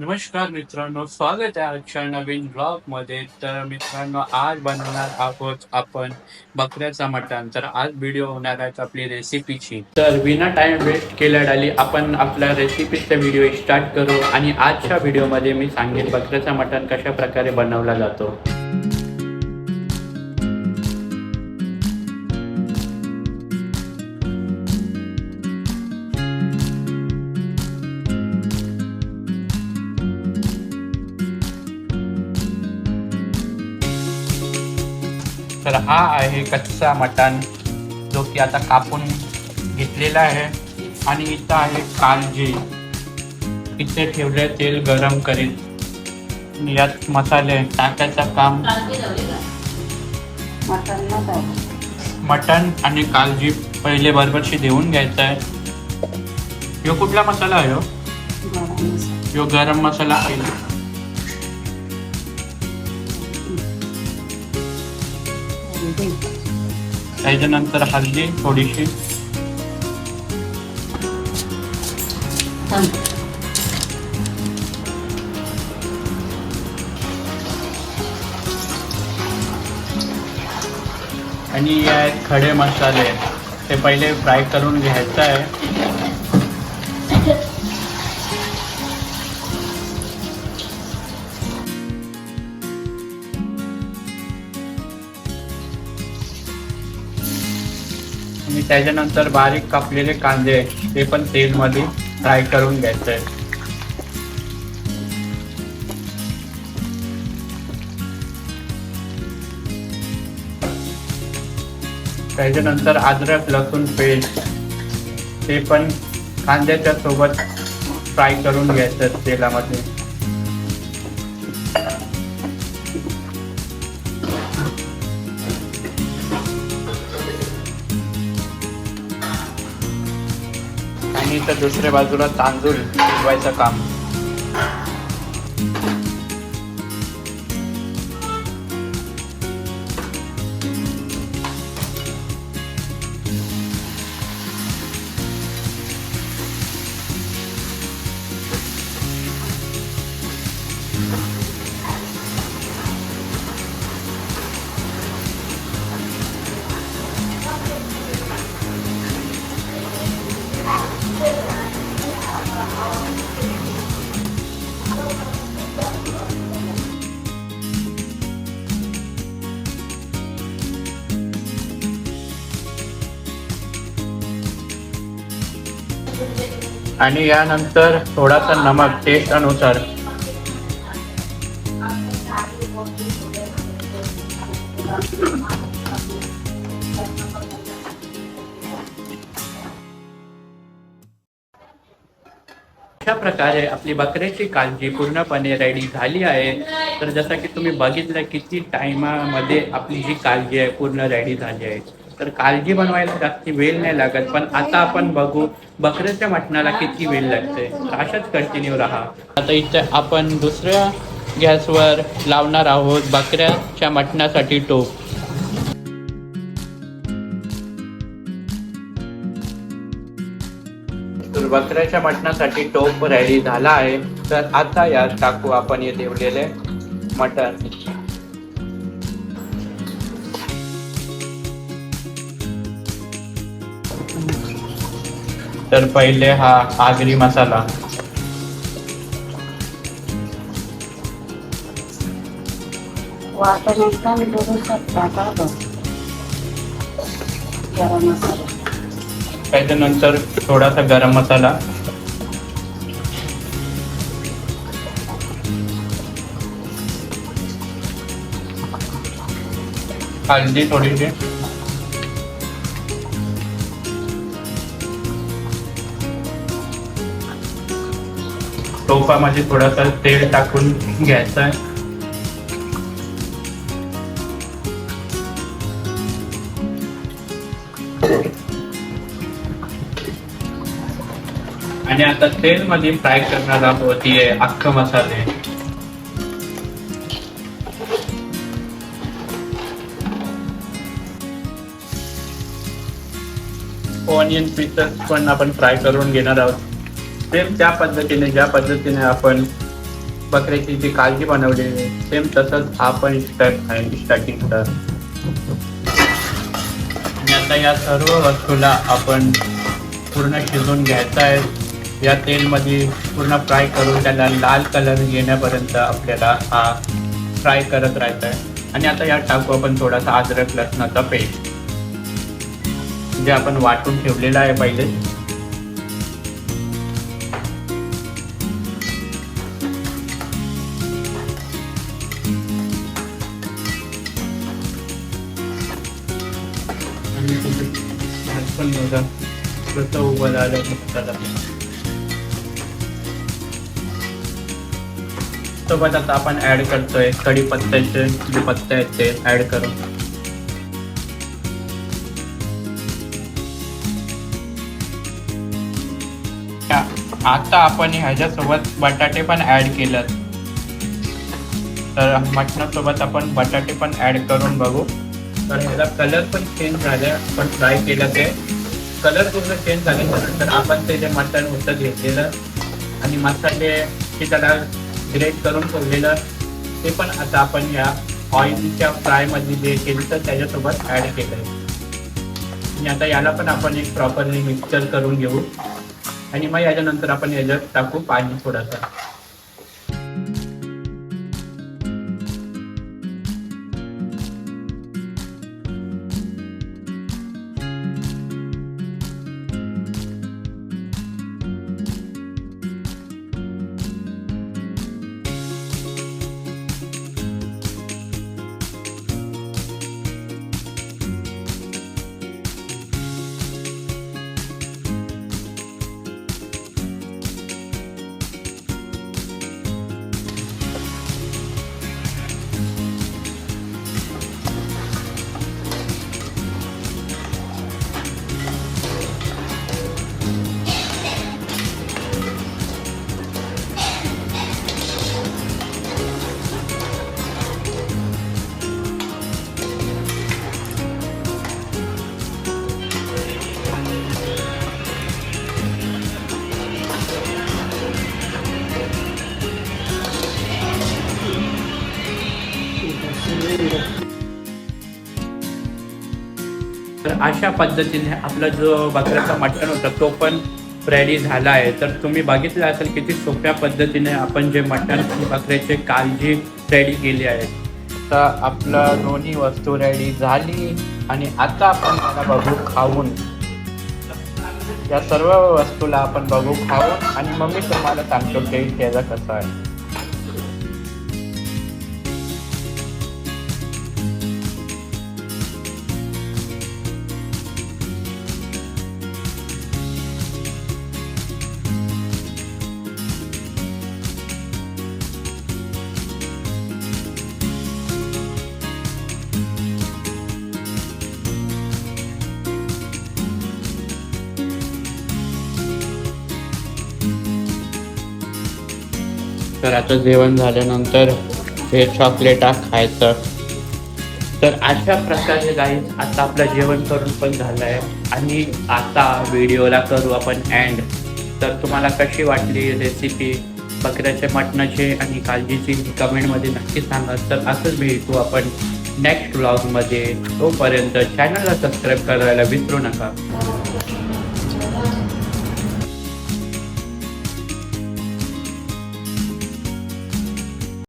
नमस्कार मित्रांनो स्वागत आहे आजच्या नवीन ब्लॉगमध्ये. तर मित्रांनो आज बनवणार आहोत आपण बकऱ्याचा मटण. तर आज व्हिडिओ होणार आहे आपली रेसिपीची तर विना टाइम वेस्ट केल्या डाली आपण आपल्या रेसिपीचा व्हिडिओ स्टार्ट करू. आणि आजच्या व्हिडिओमध्ये मी सांगेन बकऱ्याचा मटण कशा प्रकारे बनवला जातो. तर हा आहे कच्चा मटण जो की आता कापून घेतलेला आहे. आणि इथं आहे काळजी इथे ठेवले तेल गरम करीत आणि यात मसाले टाकायचं काम. मटण आणि काळजी पहिले बरोबरशी देऊन घ्यायचं आहे. ह्यो कुठला मसाला आहे ह्यो? ह्यो गरम मसाला आहे. त्याच्यानंतर हळदी थोडीशी. आणि हे आहेत खडे मसाले ते पहिले फ्राय करून घ्यायचं आहे. आणि त्याच्यानंतर बारीक कापलेले कांदे ते पण तेलमध्ये फ्राय करून घ्यायचे. त्याच्यानंतर अद्रक लसूण पेस्ट ते पण कांद्याच्या सोबत फ्राय करून घ्यायचं तेलामध्ये. आणि तर दुसऱ्या बाजूला तांदूळ शिजवायचं काम. आणि यानंतर थोडासा नमक टेस्ट अनुसार. अशा प्रकारे आपली बकऱ्याची काळजी पूर्णपणे रेडी झाली आहे. तर जसं की तुम्ही बघितलं किती टायमामध्ये आपली जी काळजी आहे पूर्ण रेडी झाली आहे. तर काळजी बनवायला जास्त वेळ नाही लागत. पण आता आपण बघू बकऱ्याच्या मटणाला किती वेळ लागते अशाच कंटिन्यू राहा. आता इथे आपण दुसऱ्या गॅसवर लावणार आहोत बकऱ्याच्या मटणासाठी टोप. तर बकऱ्याच्या मटणासाठी टोप रेडी झाला आहे. तर आता यात टाकू आपण हे ठेवलेले मटण. तर पहिले हा आगरी मसाला. बघू शकता का बघ गरम मसाला त्याच्यानंतर थोडासा गरम मसाला. हल्दी थोडीशी. टोपामध्ये थोडासा तेल टाकून घ्यायचं आहे. आणि आता तेल मध्ये फ्राय करणार आहोत हे अख्ख मसाले ऑनियन पीसेस पण आपण फ्राय करून घेणार आहोत. सेम त्या पद्धतीने ज्या पद्धतीने आपण बकऱ्याची जी काळजी बनवलेली सेम तसंच हा पण स्टेप आहे स्टार्टिंगचा आणि आता या सर्व वस्तूला आपण पूर्ण शिजवून घ्यायचं आहे. या तेलमध्ये पूर्ण फ्राय करून त्याला लाल कलर येण्यापर्यंत आपल्याला हा फ्राय करत राहायचा आहे. आणि आता यात टाकू आपण थोडासा अद्रक लसणाचा पेस्ट. जे आपण वाटून ठेवलेला आहे पहिले. आणि भात पण बघा कसं उभं झालं मसाला सोबत आता आपण ऍड करतोय. कढीपत्त्याचे जे पत्ते आहेत ते ऍड करून आता आपण ह्याच्यासोबत बटाटे पण ऍड केलं तर मटणासोबत आपण बटाटे पण ऍड करून बघू. तर ह्याला कलर पण चेंज झाला आपण फ्राय केलं ते. कलर पूर्ण चेंज झाल्यानंतर आपण ते जे मटण होतं घेतलेलं आणि मसाले ते त्याला ग्रेट करून ठेवलेलं ते पण आता आपण या ऑइलच्या फ्रायमध्ये जे केलं तर त्याच्यासोबत ॲड केलं आहे आणि आता याला पण आपण एक प्रॉपरली मिक्सर करून घेऊ. आणि मग याच्यानंतर आपण याच्यात टाकू पाणी थोडासा. तर अशा पद्धतीने आपला जो बकऱ्याचा मटण होता तो पण रेडी झाला आहे. तर तुम्ही बघितलं असेल किती सोप्या पद्धतीने आपण जे मटण बकऱ्याची काळजी रेडी केली आहे. तर आपलं दोन्ही वस्तू रेडी झाली आणि आता आपण त्याला बघू खाऊन. या सर्व वस्तूला आपण बघू खाऊन आणि मग मी तुम्हाला सांगतो की त्याचा कसा आहे. तर आता जेवण झाल्यानंतर हे चॉकलेटा खायचं. तर अशा प्रकारे गाईज आता आपलं जेवण करून पण झालं आहे आणि आता व्हिडिओला करू आपण एंड तर तुम्हाला कशी वाटली रेसिपी बकऱ्याच्या मटणाची आणि काळजीची कमेंटमध्ये नक्की सांगा. तर असंच भेटू आपण नेक्स्ट ब्लॉगमध्ये तोपर्यंत चॅनलला सबस्क्राईब करायला विसरू नका.